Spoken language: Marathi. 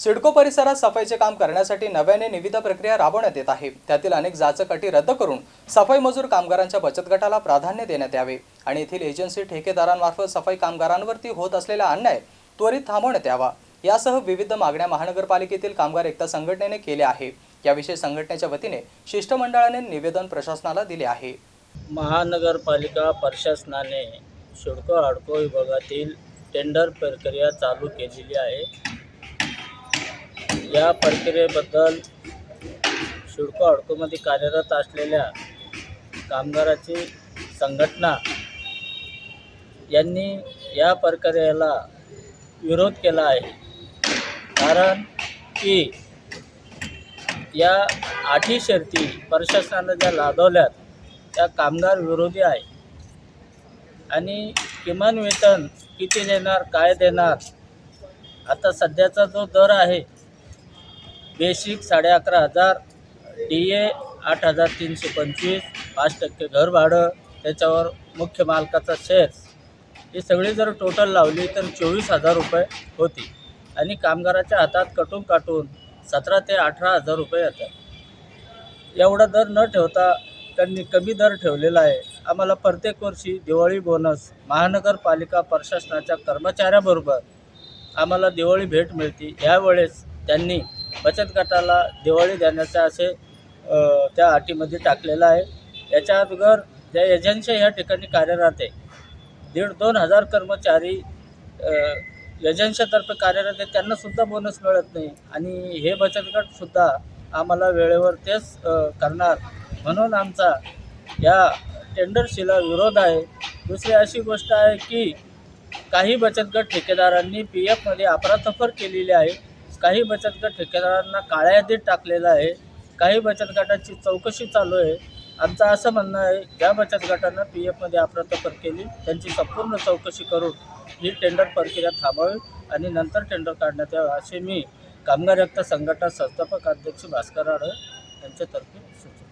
सिडको परिसरात सफाईचे काम करण्यासाठी नव्याने निविदा प्रक्रिया राबवण्यात येत आहे. त्यातील अनेक जाचक अटी रद्द करून सफाई मजूर कामगारांच्या बचत गटाला प्राधान्य देण्यात यावे आणि येथील एजन्सी ठेकेदारांमार्फत सफाई कामगारांवरती होत असलेला अन्याय त्वरित थांबवण्यात यावा. यासह विविध मागण्या महानगरपालिकेतील कामगार एकता संघटनेने केल्या आहे. याविषयी संघटनेच्या वतीने शिष्टमंडळाने निवेदन प्रशासनाला दिले आहे. महानगरपालिका प्रशासनाने शिडको हाडको विभागातील टेंडर प्रक्रिया चालू केलेली आहे. या प्रक्रियेबद्दल शिडको अडकोमध्ये कार्यरत असलेल्या कामगाराची संघटना यांनी या प्रक्रियेला विरोध केला आहे. कारण की या अटी शर्ती प्रशासनानं ज्या लादवल्यात त्या कामगार विरोधी आहे. आणि किमान वेतन किती देणार काय देणार आता सध्याचा जो दर आहे बेसिक साडे अकरा हजार डी ए आठ हजार तीनशे पंचवीस पाच टक्के घर भाडं त्याच्यावर मुख्य मालकाचा शेअर्स ही सगळी जर टोटल लावली तर चोवीस हजार रुपये होती. आणि कामगाराच्या हातात कटून काटून सतरा ते अठरा हजार रुपये येतात. एवढा दर न ठेवता त्यांनी कमी दर ठेवलेला आहे. आम्हाला प्रत्येक वर्षी दिवाळी बोनस महानगरपालिका प्रशासनाच्या कर्मचाऱ्याबरोबर आम्हाला दिवाळी भेट मिळते. यावेळेस त्यांनी बचत गटाला दिवाळी देण्याचा असे त्या अटीमध्ये टाकलेलं आहे. याच्या अगोदर ज्या एजन्सी ह्या ठिकाणी कार्यरत आहे दीड दोन हजार कर्मचारी एजन्सीतर्फे कार्यरत आहे त्यांनासुद्धा बोनस मिळत नाही. आणि हे बचत गटसुद्धा आम्हाला वेळेवर तेच करणार. म्हणून आमचा या टेंडरशीला विरोध आहे. दुसरी अशी गोष्ट आहे की काही बचत गट ठेकेदारांनी पी एफमध्ये अफरातफर केलेली आहे. काही बचत गट ठेकेदारांना काळ्या यादीत टाकलेलं आहे. काही बचत गटाची चौकशी चालू आहे. आमचं असं म्हणणं आहे ज्या बचत गटानं पी एफमध्ये अफरातफर केली त्यांची संपूर्ण चौकशी करून ही टेंडर प्रक्रिया थांबावी आणि नंतर टेंडर काढण्यात यावं असे मी कामगार रक्त संघटना संस्थापक अध्यक्ष भास्कर आढळ यांच्यातर्फे सूचना